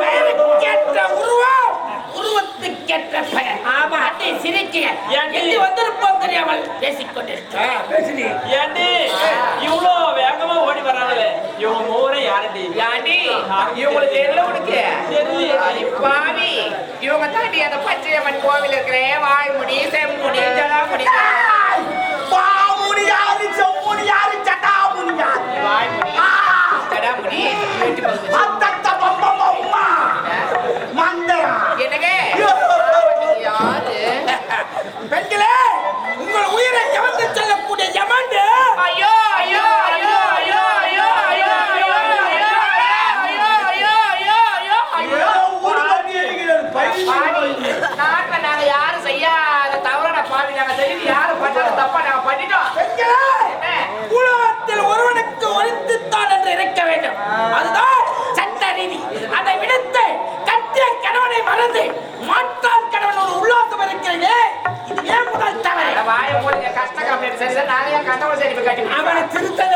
பெயருக்கேற்ற ஆமா. அட்டை சிரிக்க. எல்லி வந்திருப்போம் தெரியாமல் பேசிக்கொண்டிருக்கிறேன் இவ்வளோ வேகமா ஓடி வராங்களே இவங்க யாண்டி? இவங்களுக்கு தெரியல இவங்க தாண்டி அந்த பச்சையம்மன் கோவில் இருக்கிற வாய்மொழி செம்முடி ஜலாமுடி i need to go this. காட்டினேன் அவனை திருத்தல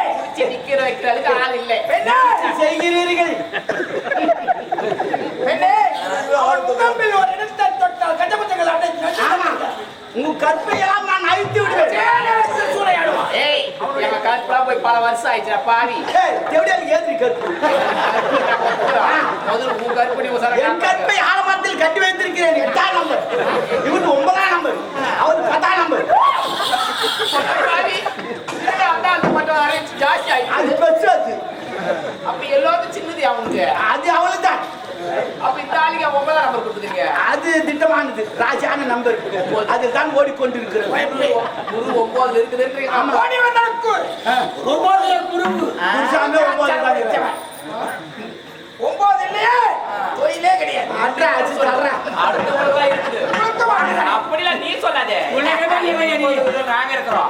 நிக்கிற வைக்கிற அளவுக்கு ஆள் இல்லை. செய்கிறீர்கள். உங்க கற்பையெல்லாம் நான் அழித்து விடுவேன். சூறையாடுவான் ஏய் எங்க கற்பெல்லாம் போய் பல வருஷம் ஆயிடுச்சுடா பாவி. ஏய், தேவடியால் ஏந்திரி கற்பு. முதல்ல உன் கற்பு நீ என் கற்பை கட்டி வைத்திருக்கிறேன். எட்டாம் நம்பர். இவன் ஒன்பதாம் நம்பர். அவர் பத்தாம் நம்பர். பாவி. அப்ப எல்லாரும் சின்னது அவனுக்கு. அது அவளுக்கு அப்ப இந்த ஆளுக்கு நம்பர் கொடுத்துருங்க அது திட்டமானது. ராஜான நம்பர் அதில் தான் ஓடிக்கொண்டிருக்கிறது. குரு ஒன்பதுல இருக்குது ஒன்பதுல குறுப்பு ஒன்பது இல்லையே? தொழிலே கிடையாது. அப்படிலாம் நீ சொல்லாதே. நாங்க இருக்கிறோம்.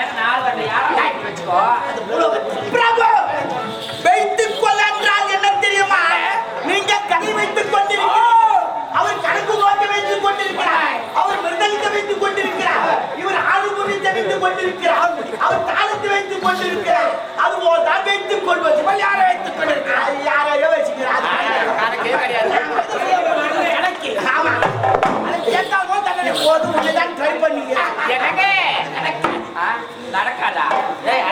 வேணா நாலு தெரியுமா? நீங்க அவர் கணக்கு நோக்க வைத்துக் அவர் மிருதலிக்க வைத்துக் கொண்டிருக்கிறார் இவர் ஆளுபுரித்தை வைத்துக் கொண்டிருக்கிறார் அவர் தாளத்தை வைத்துக் கொண்டிருக்கிறார் அது போல் தான் வைத்துக் கொள்வது. யாரை வைத்துக் கொண்டிருக்கிறார் யாரையோ வச்சுக்கிறார் கணக்கே கிடையாது. எனக்கு நடக்காதா? ஏய்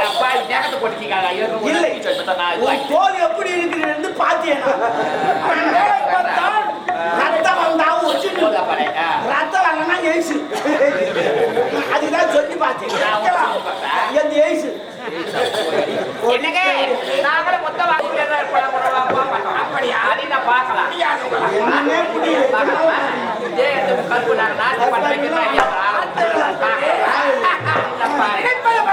எப்படி இருக்குன்னு பார்த்தேன் ரத்தம் வந்தா ஒச்சு ரத்தம் வரலன்னா ஏசு. அதுதான் சொல்லி பார்த்தேன். எந்த ஏசு? என்னங்க? நாங்களும் மொத்த வாங்கிட்டு அப்படி அதை நான் பார்க்கலாம். என்னன்னே ไป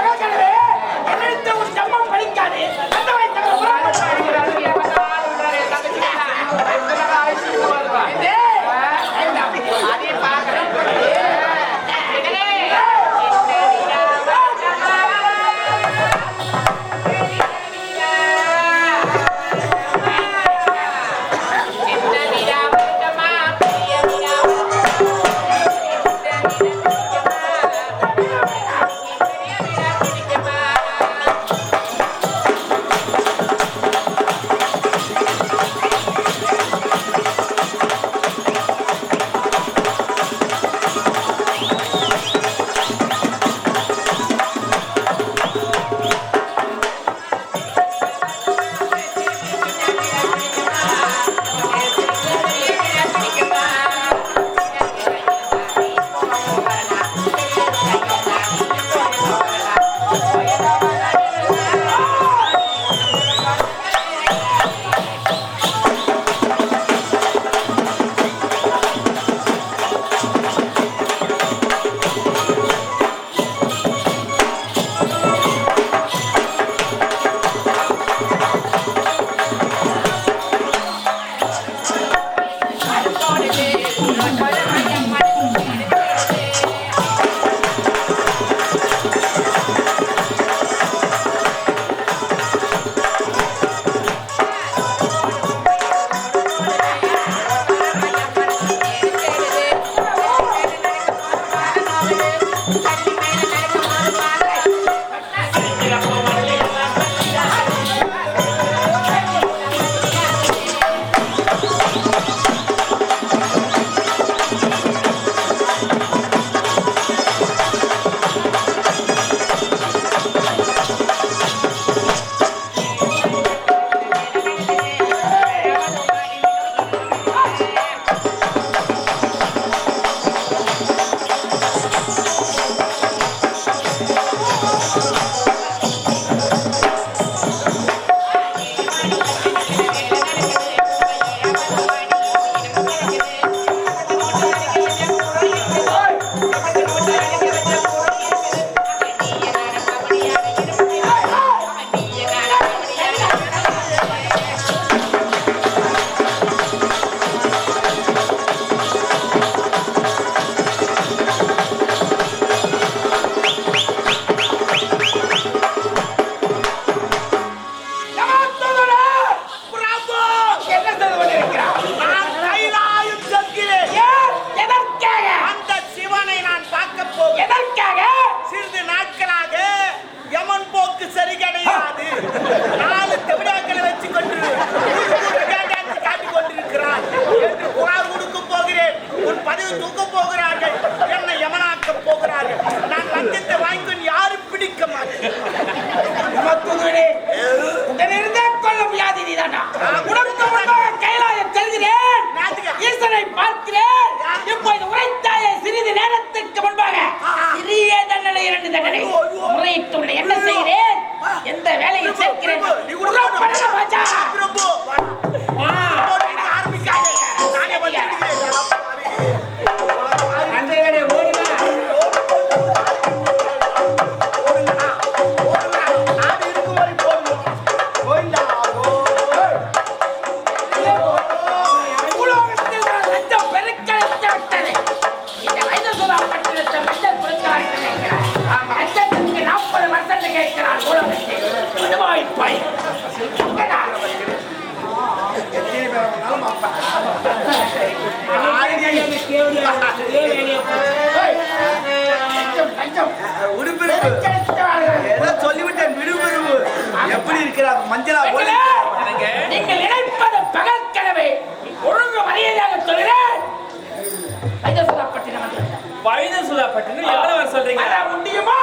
வயது சொல்லப்பட்டது எவ்வளவு சொல்றீங்க முடியுமா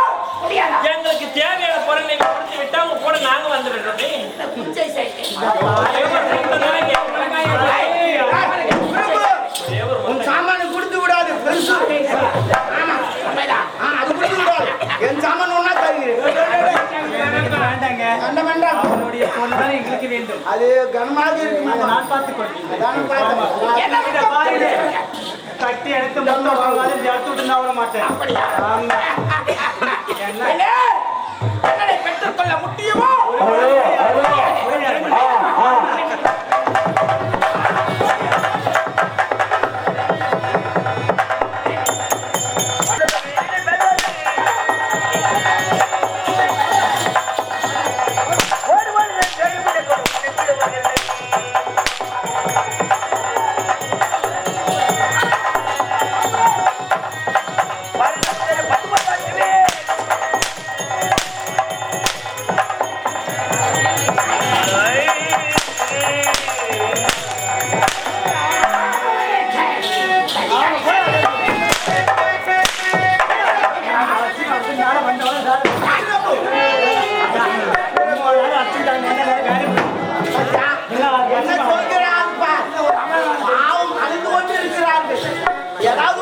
எங்களுக்கு தேவையான பொருள் நீங்க கொடுத்து விட்டா உங்க கூட நாங்க வந்து விடுறோம் சாமானு கொடுத்து விடாது அது கொடுத்து என் சாமான் ஒன்னா எங்களுக்கு வேண்டும் அது கனமாக இருக்கு நான் பார்த்துக்கொள்கிறேன் கட்டி எடுத்து மொத்தம் வாங்காது இந்த இடத்து விட்டு நான் மாட்டேன் ஆமா. என்ன பெண்ணே, பெண்ணை பெற்றுக்கொள்ள முடியுமோ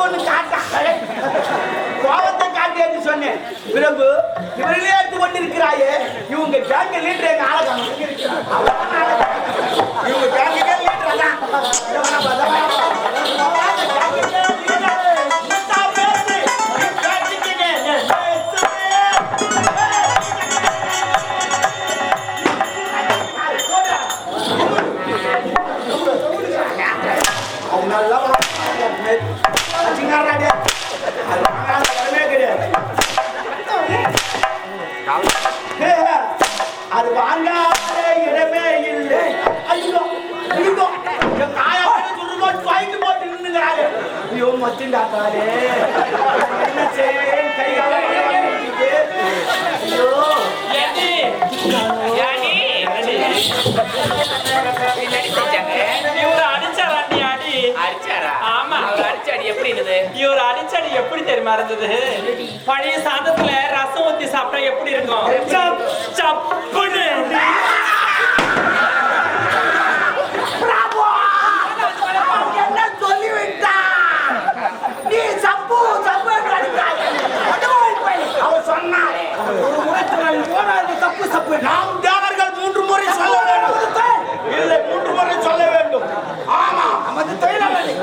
ஒண்ணு காட்டா. கோபத்தை காட்டு என்று சொன்னேன். பிரபு இவர்களே கொண்டு இருக்கிறாயே இவங்க கேங்க லீடர் எங்க ஆளகம் இவங்க கேங்க லீடர் அதான். அது வாங்காத இடமே இல்லை. ஐயோ ஐயோ தாயா சொல்லுங்க வாங்கி போட்டு நின்னுங்கிறாரு ஐயோ மத்திண்டாத்தாரே என்ன செய்வேன்? கை ஐயோ. பச்சடி எப்படி தெரியுமா இருந்தது? பழைய சாதத்துல ரசம் ஊத்தி சாப்பிட்டா எப்படி இருக்கும்? சப் சப்புன்னு என்ன சொல்லிவிட்டா நீ சப்பு சப்பு என்று அடித்தாய். அவர் சொன்னார் தப்பு தப்பு நாம் தேவர்கள் மூன்று முறை சொல்ல வேண்டும் இல்லை மூன்று முறை சொல்ல வேண்டும் ஆமா நமது தொழிலாளி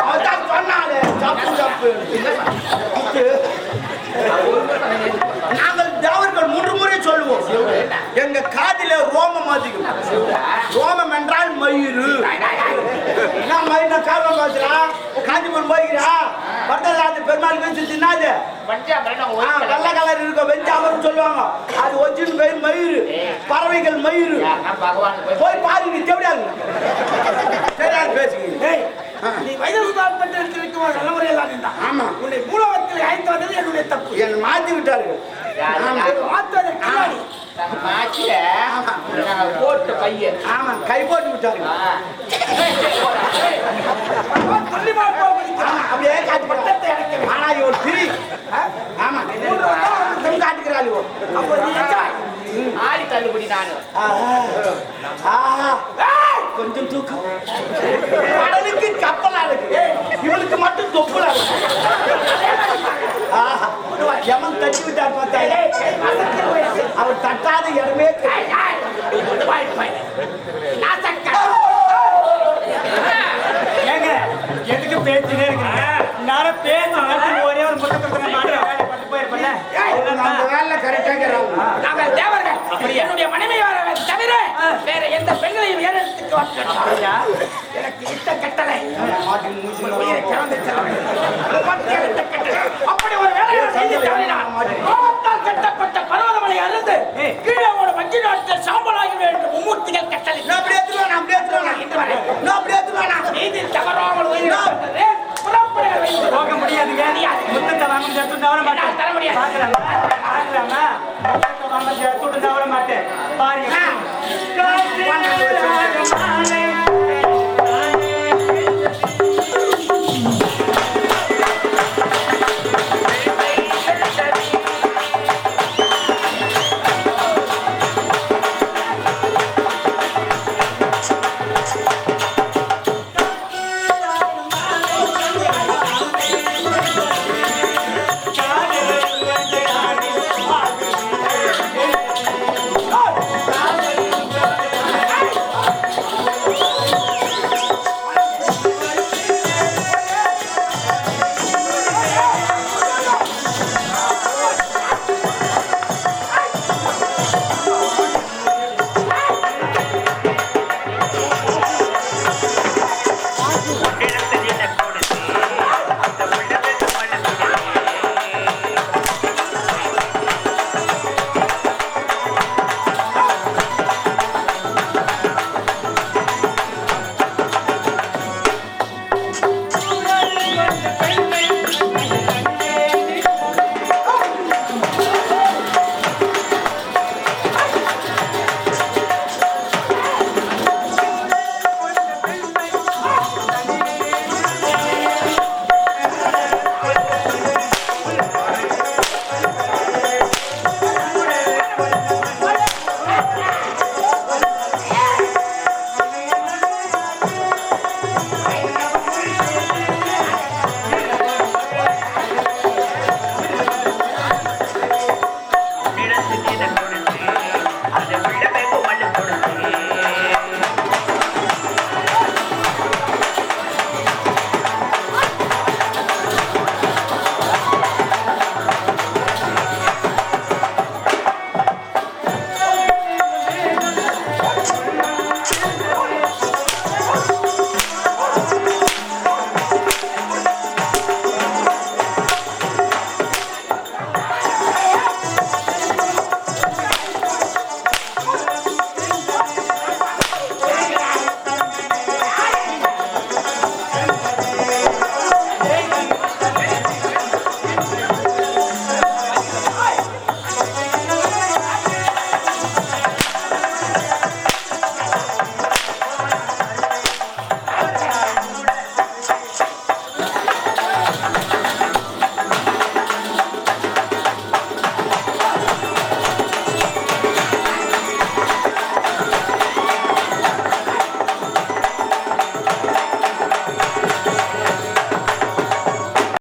அவர்தான் சொன்னாலே தப்பு தப்பு நாங்கள் தேவர்கள் மூன்று முறை சொல்லுவோம் எங்க காதில ரோமம் ரோமம் என்றால் மயிறு. என்ன மயிறு காரணம் பாத்துறா காஞ்சிபுரம் போய்கிறா பட்டதாத்து பெருமாள் வச்சு தின்னாது? வெள்ளை கலர் இருக்கும் வெஞ்சாமரம் சொல்லுவாங்க. அது ஒரிஜினல் பேர் மயிறு. பறவைகள் மயிறு. போய் போய் பாரு நீ தெரியாது ஏய், நீ எடுத்திருக்கும் நல்ல முறையில் இருந்தான் ஆமா. உன்னை மூலவத்தில் அழைத்து வந்தது என்னுடைய தப்பு. என்னை மாத்தி விட்டார்கள் மாற்றுவதற்கு போட்டு பையன் ஆமா கை போட்டு விட்டார்கள் ஆமா அப்படியே காட்டி பட்டத்தை அடைக்க ஆனா இவன் ஆமா காட்டுக்கிறாள் இவன் அப்போ ஆடி தள்ளுபடி நானு ஆஹா. கொஞ்சம் தூக்கம் கடலுக்கு கப்பலா இருக்கு இவனுக்கு மட்டும் தொப்புலா இருக்கு ஆஹா. எமன் தட்டி விட்டார் பார்த்தா அவர் தட்டாத இடமே. ஏங்க எதுக்கு பேசினே இருக்கீங்க? நானும் பேசணும் ஒரே ஒரு முட்டை மாட்டேன் நாங்கள் தேவர்கள். என்னுடைய மனைவியாரை தவிர வேற எந்த பெண்களையும். எனக்கு இட்ட கட்டளை. உயிரை கலந்து செல்ல. அப்படி ஒரு வேலையை செய்து தவறினார். கோபத்தால் கட்டப்பட்ட இறந்து கீழே ஒரு வஞ்சி நாட்டு சாம்பலாகி வேண்டும். மும்மூர்த்திகள் கட்டளை. நான் அப்படியே ஏத்துவேன் அப்படியே ஏத்துவேன் இந்த வரை நான் அப்படியே ஏத்துவேன் நான். நீதி தவறாமல் உயிரிழந்தது புறப்பட வைத்து போக முடியாதுங்க. முத்தத்தை வாங்க சேர்த்து தவற மாட்டேன். தர முடியாது. பார்க்கலாமா? பார்க்கலாமா? முத்தத்தை வாங்க சேர்த்து தவற மாட்டேன். பாருங்க.